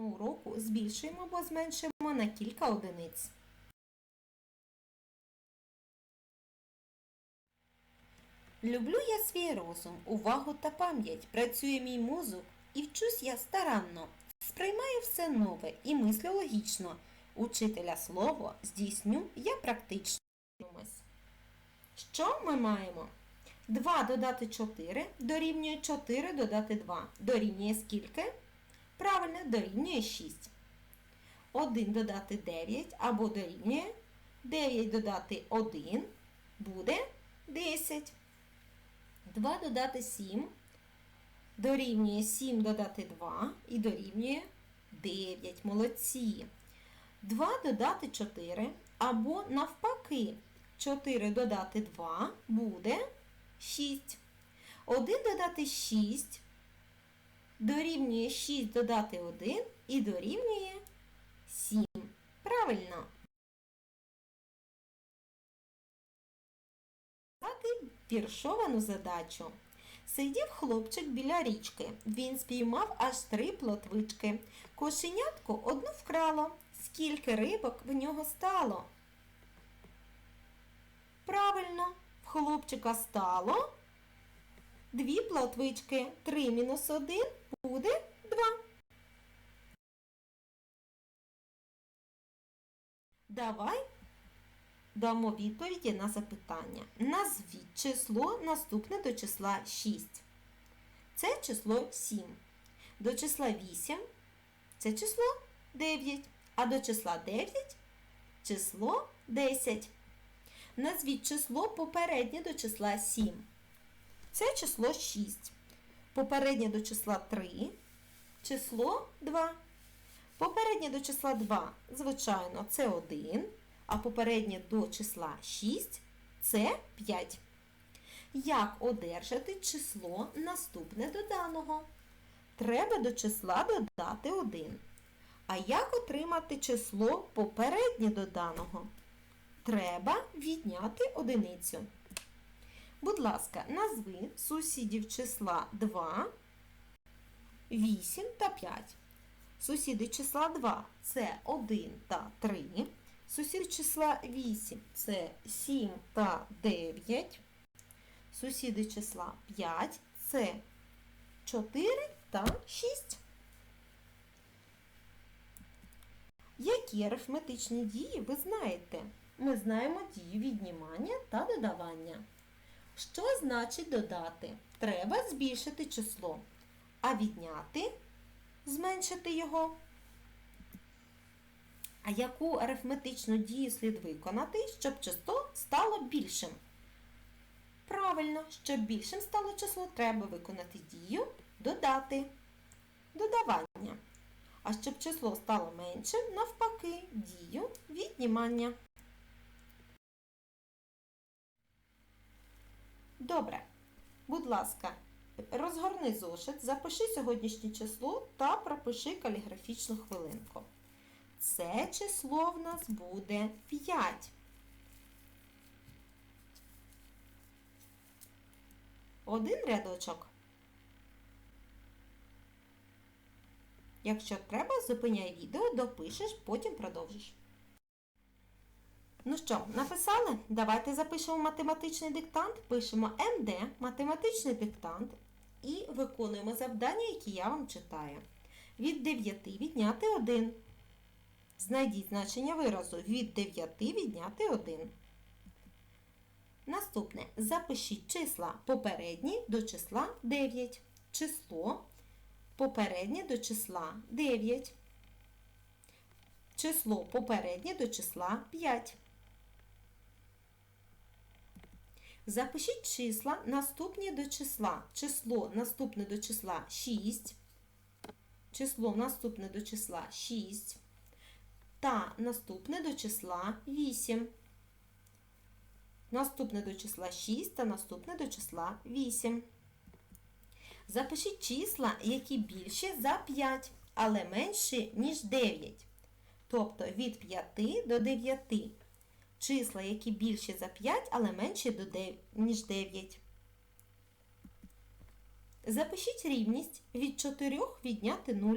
уроку збільшуємо або зменшуємо на кілька одиниць. Люблю я свій розум, увагу та пам'ять. Працює мій мозок і вчусь я старанно. Сприймаю все нове і мислю логічно. Учителя слово здійсню я практично. Що ми маємо? 2 додати 4 дорівнює 4 додати 2. Дорівнює скільки? Правильно, дорівнює 6. 1 додати 9 або дорівнює 9 додати 1 буде 10. 2 додати 7 дорівнює 7 додати 2 і дорівнює 9. Молодці. 2 додати 4 або навпаки 4 додати 2 буде 6. 1 додати 6 дорівнює 6 додати 1 і дорівнює 7. Правильно. Віршовану задачу. Сидів хлопчик біля річки. Він спіймав аж три плотвички. Кошенятко одну вкрало. Скільки рибок в нього стало? Правильно, в хлопчика стало дві плотвички. Три мінус один буде два. Давай дамо відповіді на запитання. Назвіть число наступне до числа 6. Це число 7. До числа 8 це число 9. А до числа 9 число 10. Назвіть число попереднє до числа 7. Це число 6. Попереднє до числа 3. Число 2. Попереднє до числа 2, звичайно, це 1. А попереднє до числа 6 це 5. Як одержати число наступне до даного? Треба до числа додати 1. А як отримати число попереднє до даного? Треба відняти одиницю. Будь ласка, назви сусідів числа 2, 8 та 5. Сусіди числа 2 це 1 та 3. Сусід числа 8 це 7 та 9. Сусіди числа 5 це 4 та 6. Які арифметичні дії ви знаєте? Ми знаємо дію віднімання та додавання. Що значить додати? Треба збільшити число, а відняти зменшити його. А яку арифметичну дію слід виконати, щоб число стало більшим? Правильно, щоб більшим стало число, треба виконати дію додати. Додавання. А щоб число стало меншим, навпаки, дію віднімання. Добре. Будь ласка, розгорни зошит, запиши сьогоднішнє число та пропиши каліграфічну хвилинку. Це число в нас буде 5. Один рядочок. Якщо треба, зупиняй відео, допишеш, потім продовжиш. Ну що, написали? Давайте запишемо математичний диктант, пишемо МД, математичний диктант і виконуємо завдання, які я вам читаю. Від 9 відняти 1. Знайдіть значення виразу від 9 відняти 1. Наступне. Запишіть числа попередні до числа 9. Число попереднє до числа 9. Число попереднє до числа 5. Запишіть числа наступні до числа. Число наступне до числа 6. Число наступне до числа 6. Та наступне до числа 8. Наступне до числа 6 та наступне до числа 8. Запишіть числа, які більші за 5, але менші, ніж 9. Тобто від 5 до 9. Числа, які більші за 5, але менші, ніж 9. Запишіть рівність від 4 відняти 0.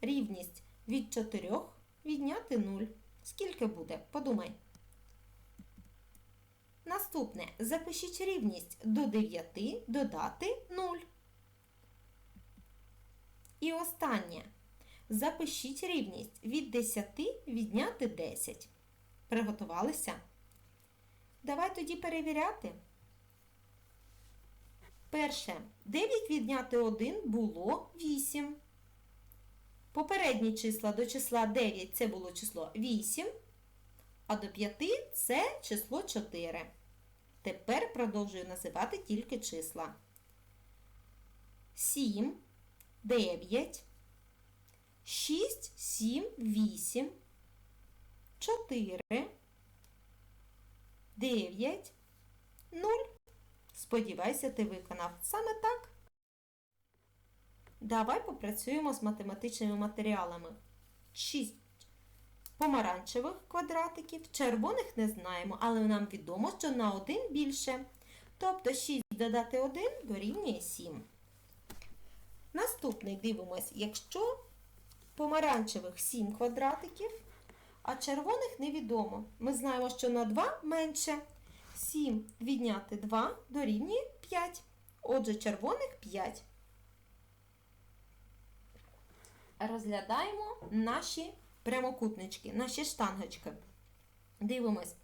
рівність від 4 відняти 0. Скільки буде? Подумай. Наступне. Запишіть рівність до 9 додати 0. І останнє. Запишіть рівність від 10 відняти 10. Приготувалися? Давай тоді перевіряти. Перше. 9 відняти 1 було 8. Попередні числа до числа 9 це було число 8, а до 5 це число 4. Тепер продовжую називати тільки числа. 7, 9, 6, 7, 8, 4, 9, 0. Сподівайся, ти виконав саме так. Давай попрацюємо з математичними матеріалами. 6 помаранчевих квадратиків, червоних не знаємо, але нам відомо, що на 1 більше. Тобто 6 додати 1 дорівнює 7. Наступний дивимось, якщо помаранчевих 7 квадратиків, а червоних невідомо. Ми знаємо, що на 2 менше. 7 відняти 2 дорівнює 5. Отже, червоних 5. Розглядаємо наші прямокутнички, наші штангочки. Дивимось,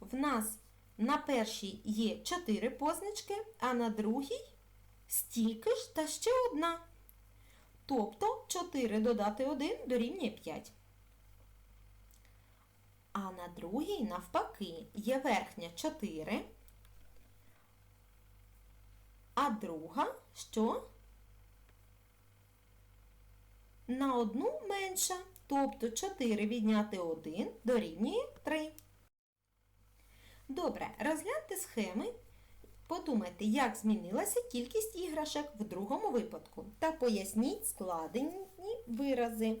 в нас на першій є 4 позначки, а на другій стільки ж та ще одна. Тобто 4 додати 1 дорівнює 5. А на другій, навпаки, є верхня 4, а друга що? На одну менша, тобто 4 відняти 1 дорівнює 3. Добре, розгляньте схеми. Подумайте, як змінилася кількість іграшок в другому випадку. Та поясніть складені вирази.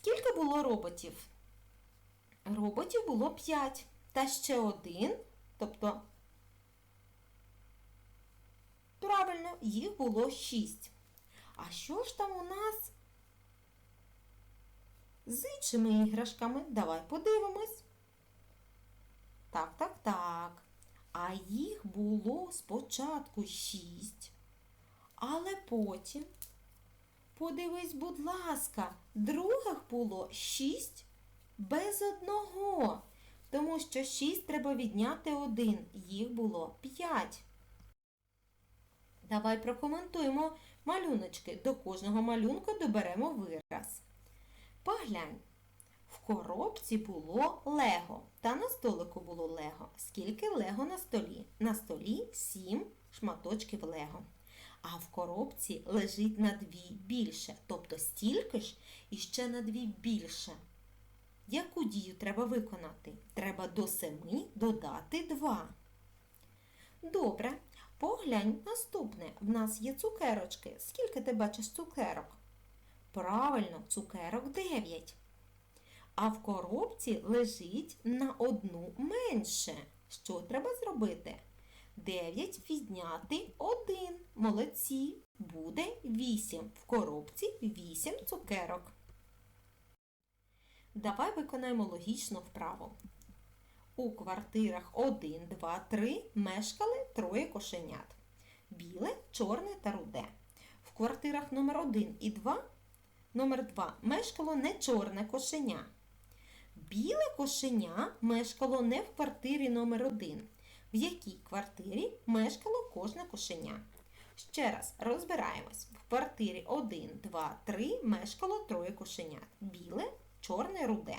Скільки було роботів? Роботів було 5. Та ще один, тобто, правильно, їх було 6. А що ж там у нас з іншими іграшками? Давай подивимось. Так, так, так. А їх було спочатку 6, але потім Подивись, будь ласка, других було 6 без одного, тому що 6 треба відняти 1, їх було 5. Давай прокоментуємо малюночки. До кожного малюнку доберемо вираз. Поглянь, в коробці було лего, та на столику було лего. Скільки лего на столі? На столі 7 шматочків лего а в коробці лежить на дві більше, тобто стільки ж і ще на дві більше. Яку дію треба виконати? Треба до семи додати два. Добре, поглянь наступне. В нас є цукерочки. Скільки ти бачиш цукерок? Правильно, цукерок 9. А в коробці лежить на одну менше. Що треба зробити? 9 відняти 1. Молодці. Буде 8. В коробці 8 цукерок. Давай виконаємо логічну вправу. У квартирах 1, 2, 3 мешкали троє кошенят. Біле, чорне та руде. В квартирах номер 1 і 2 номер 2 мешкало не чорне кошеня. Біле кошеня мешкало не в квартирі номер 1 в якій квартирі мешкало кожне кошеня. Ще раз розбираємось. В квартирі 1, 2, 3 мешкало троє кошенят. Біле, чорне, руде.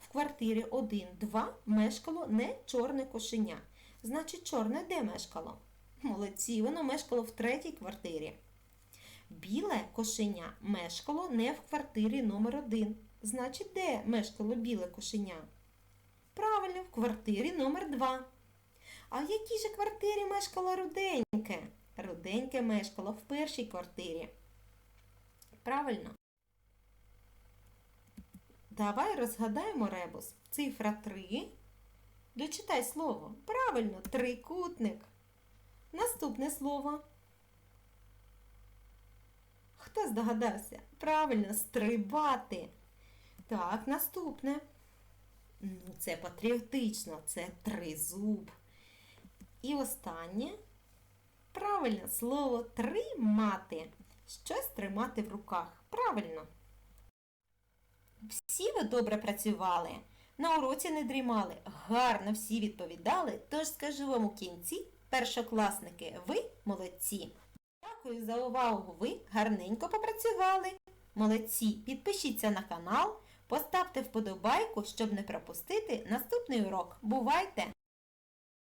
В квартирі 1, 2 мешкало не чорне кошеня. Значить, чорне де мешкало? Молодці, воно мешкало в третій квартирі. Біле кошеня мешкало не в квартирі номер 1 Значить, де мешкало біле кошеня? Правильно, в квартирі номер 2 а в якій же квартирі мешкало руденьке? Руденьке мешкало в першій квартирі. Правильно? Давай розгадаємо ребус. Цифра 3. Дочитай слово. Правильно, трикутник. Наступне слово. Хто здогадався? Правильно, стрибати. Так, наступне. Ну, це патріотично, це тризуб. І останнє. Правильно, слово тримати. Щось тримати в руках. Правильно. Всі ви добре працювали. На уроці не дрімали, гарно всі відповідали, тож скажу вам у кінці, першокласники, ви молодці. Дякую за увагу, ви гарненько попрацювали. Молодці, підпишіться на канал, поставте вподобайку, щоб не пропустити наступний урок. Бувайте!